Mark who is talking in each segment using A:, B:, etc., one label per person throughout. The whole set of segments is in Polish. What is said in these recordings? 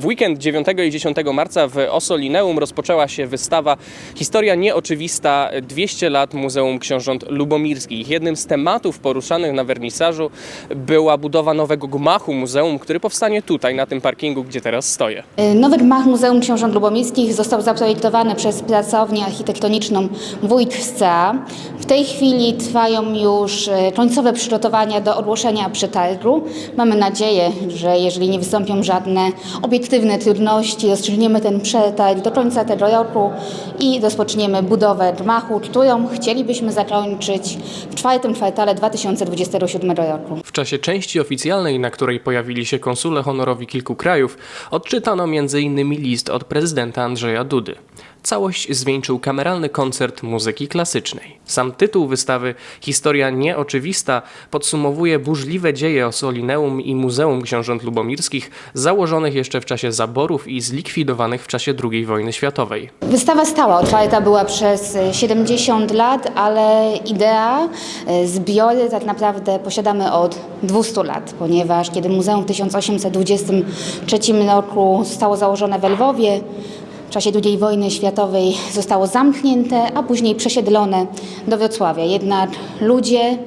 A: W weekend 9 i 10 marca w Osolineum rozpoczęła się wystawa Historia nieoczywista 200 lat Muzeum Książąt Lubomirskich. Jednym z tematów poruszanych na wernisażu była budowa nowego gmachu muzeum, który powstanie tutaj, na tym parkingu, gdzie teraz stoję.
B: Nowy gmach Muzeum Książąt Lubomirskich został zaprojektowany przez pracownię architektoniczną Wójt SCA. Tej chwili trwają już e, końcowe przygotowania do ogłoszenia przetargu. Mamy nadzieję, że jeżeli nie wystąpią żadne obiektywne trudności, rozstrzygniemy ten przetarg do końca tego roku i rozpoczniemy budowę gmachu, którą chcielibyśmy zakończyć w czwartym kwartale 2027 roku.
A: W czasie części oficjalnej, na której pojawili się konsule honorowi kilku krajów, odczytano m.in. list od prezydenta Andrzeja Dudy. Całość zwieńczył kameralny koncert muzyki klasycznej. Sam tytuł wystawy Historia nieoczywista podsumowuje burzliwe dzieje Osolineum i Muzeum Książąt Lubomirskich założonych jeszcze w czasie zaborów i zlikwidowanych w czasie II wojny światowej.
B: Wystawa stała, otwarta była przez e, 70 lat, ale idea, e, zbiory tak naprawdę posiadamy od 200 lat, ponieważ kiedy muzeum w 1823 roku zostało założone w Lwowie, w czasie II wojny światowej zostało zamknięte, a później przesiedlone do Wrocławia. Jednak ludzie,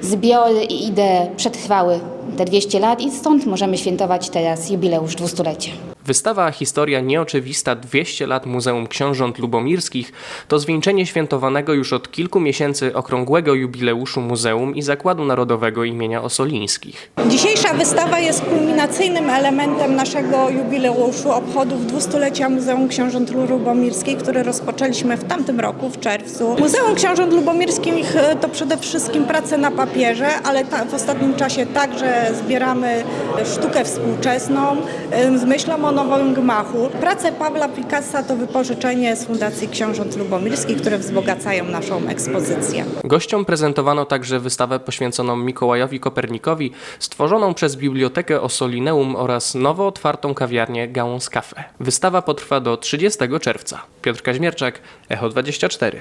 B: zbiory i idee przetrwały te 200 lat i stąd możemy świętować teraz jubileusz dwustulecia.
A: Wystawa Historia nieoczywista 200 lat Muzeum Książąt Lubomirskich to zwieńczenie świętowanego już od kilku miesięcy okrągłego jubileuszu Muzeum i Zakładu Narodowego imienia Osolińskich.
C: Dzisiejsza wystawa jest kulminacyjnym elementem naszego jubileuszu obchodów dwustulecia Muzeum Książąt Lubomirskich, które rozpoczęliśmy w tamtym roku, w czerwcu. Muzeum Książąt Lubomirskich e, to przede wszystkim prace na papierze, ale w ostatnim czasie także zbieramy sztukę współczesną e, z myślą nowym gmachu. Prace Pawła Picassa to wypożyczenie z Fundacji Książąt Lubomirskich, które wzbogacają naszą ekspozycję.
A: Gościom prezentowano także wystawę poświęconą Mikołajowi Kopernikowi, stworzoną przez Bibliotekę Osolineum oraz nowo otwartą kawiarnię Gałąz Cafe. Wystawa potrwa do 30 czerwca. Piotr Kaźmierczak, Echo 24.